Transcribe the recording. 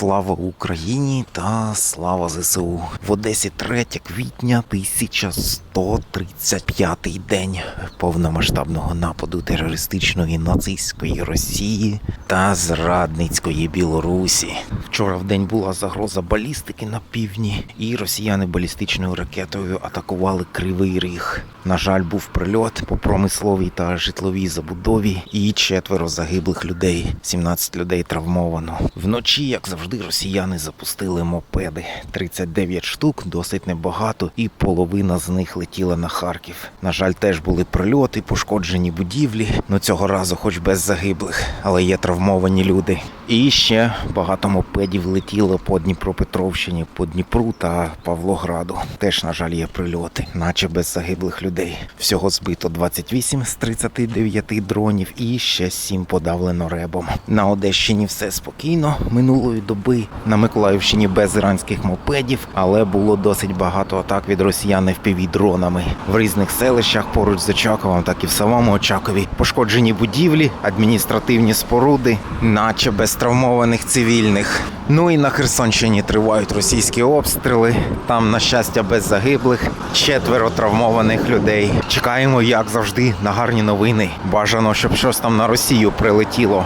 Слава Україні та слава ЗСУ. В Одесі 3 квітня 1135 день повномасштабного нападу терористичної нацистської Росії та зрадницької Білорусі. Вчора в день була загроза балістики на півдні, і росіяни балістичною ракетою атакували Кривий Ріг. На жаль, був прильот по промисловій та житловій забудові і четверо загиблих людей, 17 людей травмовано. Вночі, як завжди, росіяни запустили мопеди. 39 штук, досить небагато, і половина з них летіла на Харків. На жаль, теж були прильоти, пошкоджені будівлі. Ну цього разу, хоч без загиблих, але є травмовані люди. І ще багато мопедів летіло по Дніпропетровщині, по Дніпру та Павлограду. Теж, на жаль, є прильоти, наче без загиблих людей. Всього збито 28 з 39 дронів і ще 7 подавлено ребом. На Одещині все спокійно минулої доби. На Миколаївщині без іранських мопедів, але було досить багато атак від росіян fpv дронами. В різних селищах поруч з Очаковом, так і в самому Очакові пошкоджені будівлі, адміністративні споруди, наче без травмованих цивільних. Ну і на Херсонщині тривають російські обстріли. Там, на щастя, без загиблих, четверо травмованих людей. Чекаємо, як завжди, на гарні новини. Бажано, щоб щось там на Росію прилетіло.